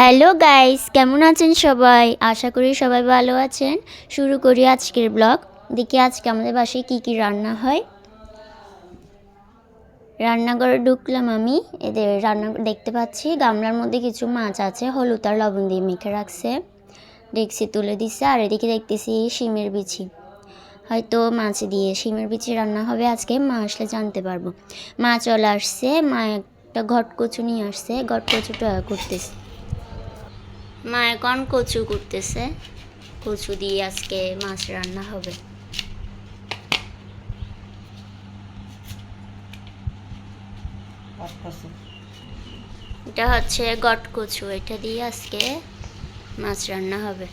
Hello guys, কেমন আছেন সবাই? আশা করি সবাই ভালো আছেন। শুরু করি আজকের ব্লগ। দেখি আজকে আমাদের বাসায় কী কী রান্না হয়। রান্নাঘরে ঢুকলাম আমি। এদের রান্না দেখতে পাচ্ছি। গামলার মধ্যে কিছু মাছ আছে, হলুদ আর লবণ দিয়ে মেখে রাখছে। ডেক্সি তুলে দিচ্ছে আর এদিকে দেখতেছি শিমের বিচি। হয়তো মাছ দিয়ে শিমের বিচি রান্না হবে আজকে, মা আসলে জানতে পারব। মা চলে আসছে, মা একটা ঘট কচু নিয়ে আসছে। ঘট কচুটা করতেছে। মা এখন কচু করতেছে। কচু দিয়ে আজকে মাছ রান্না হবে। এটা হচ্ছে গট কচু এটা দিয়ে আজকে মাছ রান্না হবে।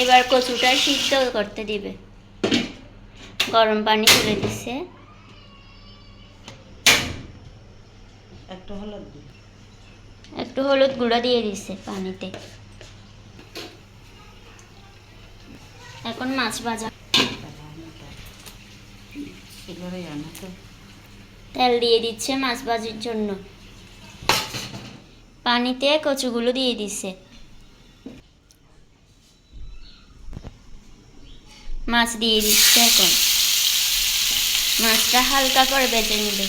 এবার কচুটা সিদ্ধ করতে দিবে। গরম পানি তুলে দিছে। একটু হলুদ একটু হলুদ গুঁড়া দিয়ে দিছে পানিতে। এখন মাছ ভাজা। তেল দিয়ে দিচ্ছে মাছ ভাজির জন্য। পানিতে কচুগুলো দিয়ে দিছে। মাছ দিয়ে দিচ্ছে এখন। মাছটা হালকা করে বেজে নেবে।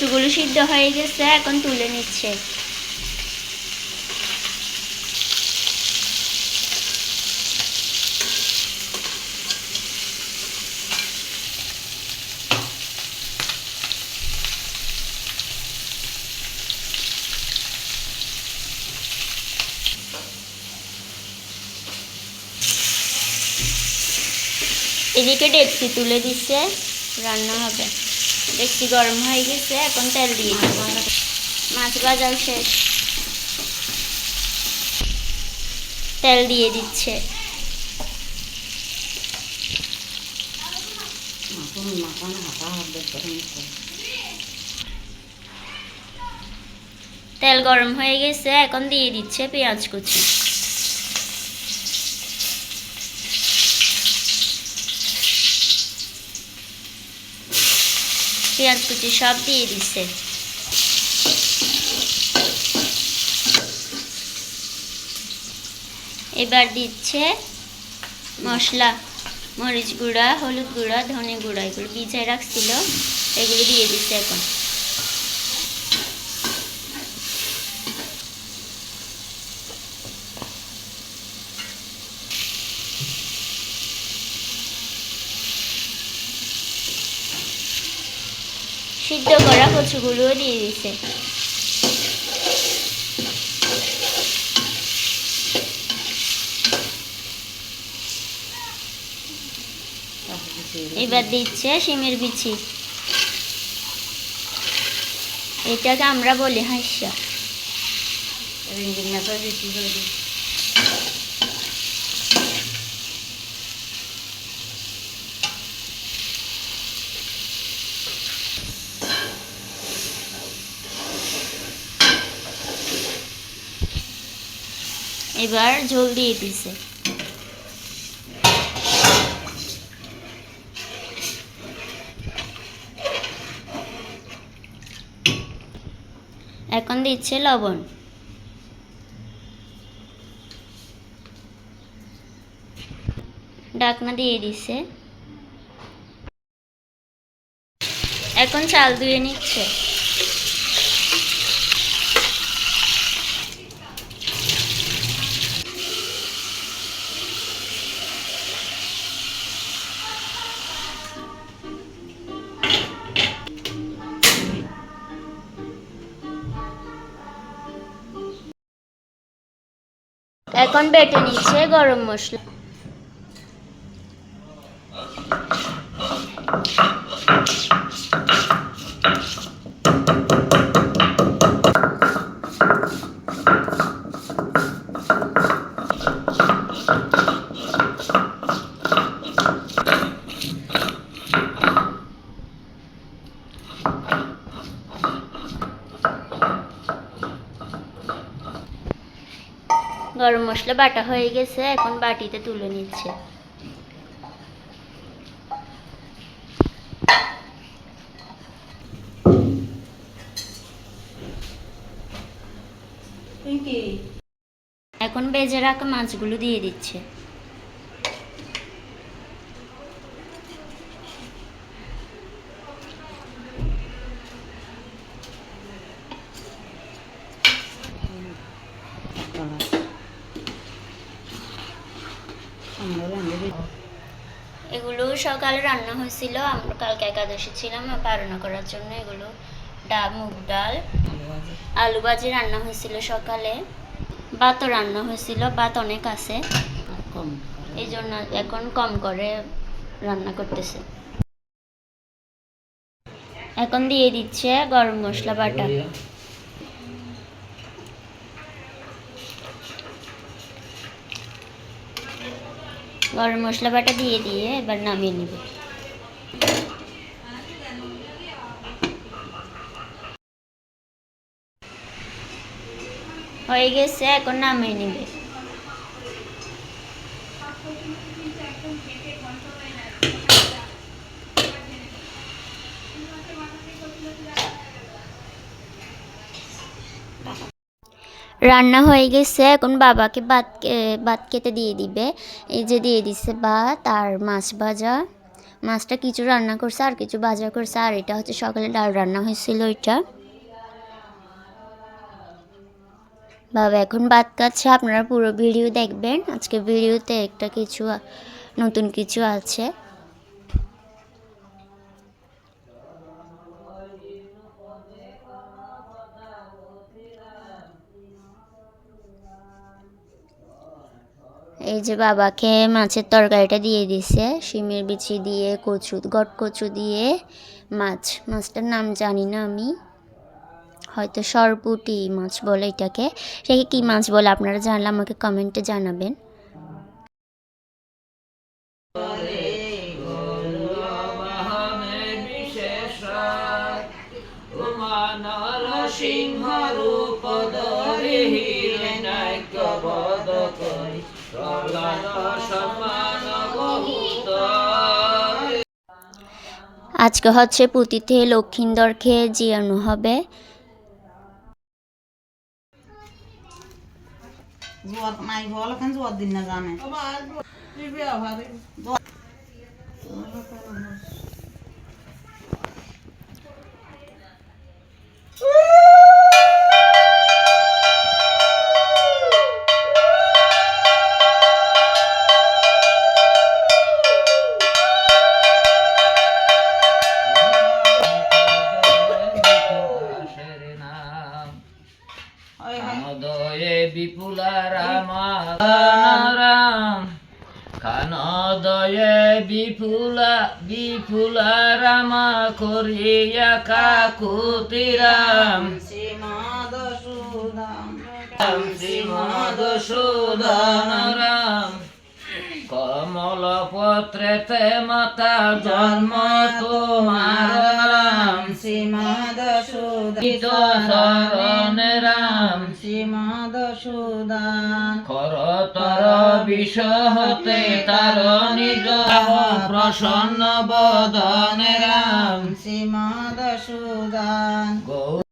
কচুগুলো সিদ্ধ হয়ে গেছে এখন তুলে নিচ্ছে। এদিকে ডেকচি তুলে দিচ্ছে রান্না হবে। ডেকচি গরম হয়ে গেছে, এখন তেল দিয়ে দিচ্ছে মাছ ভাজা শেষ। তেল দিয়ে দিচ্ছে। তেল গরম হয়ে গেছে, এখন দিয়ে দিচ্ছে পেঁয়াজ কুচি। পেঁয়াজ কুচি সব দিয়ে দিচ্ছে এবার দিচ্ছে মশলা, মরিচ গুঁড়া, হলুদ গুঁড়া, ধনে গুঁড়া, এগুলো ভিজায় রাখছিল, এগুলো দিয়ে দিচ্ছে এখন। সিদ্ধ করা কচুগুলোও দিয়ে দিছে এবার দিচ্ছে শিমের বিচি। এটাকে আমরা বলি হাস্যা রিঙ্গিন মাছের বেশি করে দিই এবার ঝোল দিয়ে দিছে। এখন দিচ্ছে লবণ। ডাকনা দিয়ে দিছে। এখন চাল ধুয়ে নিচ্ছে। এখন বেটে নিচ্ছে গরম মশলা গরম মশলা বাটা হয়ে গেছে এখন বাটিতে তুলে নিচ্ছে। এখন বেজে রাখা মাছগুলো দিয়ে দিচ্ছে। এগুলো সকালে রান্না হয়েছিল। আমরা কালকে একাদশী ছিলাম পালন করার জন্য এগুলো ডাল মুগ ডাল, আলু ভাজি রান্না হয়েছিল সকালে। ভাতও রান্না হয়েছিল, ভাত অনেক আছে। এই জন্য এখন কম করে রান্না করতেছে। এখন দিয়ে দিচ্ছে গরম মশলা বাটা। গরম মশলা বাটা দিয়ে দিয়ে এবার নামিয়ে নেবে হয়ে গেছে এখন নামিয়ে নেবে রান্না হয়ে গেছে, এখন বাবাকে ভাত ভাত খেতে দিয়ে দিবে। এই যে দিয়ে দিছে ভাত আর মাছ ভাজা। মাছটা কিছু রান্না করছে আর কিছু ভাজা করছে, আর এটা হচ্ছে সকালে ডাল রান্না হয়েছিল এটা। বাবা এখন ভাত খাচ্ছে, আপনারা পুরো ভিডিও দেখবেন। আজকে ভিডিওতে একটা কিছু, নতুন কিছু আছে। এই যে বাবাকে মাছের তরকারিটা দিয়ে দিছে, শিমের বিচি দিয়ে, কচু, গট কচু দিয়ে মাছ। মাছটার নাম জানি না আমি। হয়তো সরপুটি মাছ বলে এটাকে। এটাকে কী মাছ বলে আপনারা জানলে আমাকে কমেন্টে জানাবেন। সিংহ রূপ বধ করি। আজকে হচ্ছে পুঁতিতে লক্ষিন্দর খেয়ে জিয়ানো হবে। দিন না জানে? বিপুলা রাম করিয়া কাকুতি রাম শ্রীমদ সুদাম রাম কমল পত্রেতে মাতা জন্ম তোমার রাম শ্রীমদ সুদাম শরণ রাম শ্রীমদ সুদান করতর বিষহতে তার নিজ প্রসন্ন বদনে রাম। শ্রীমদ সুদান গো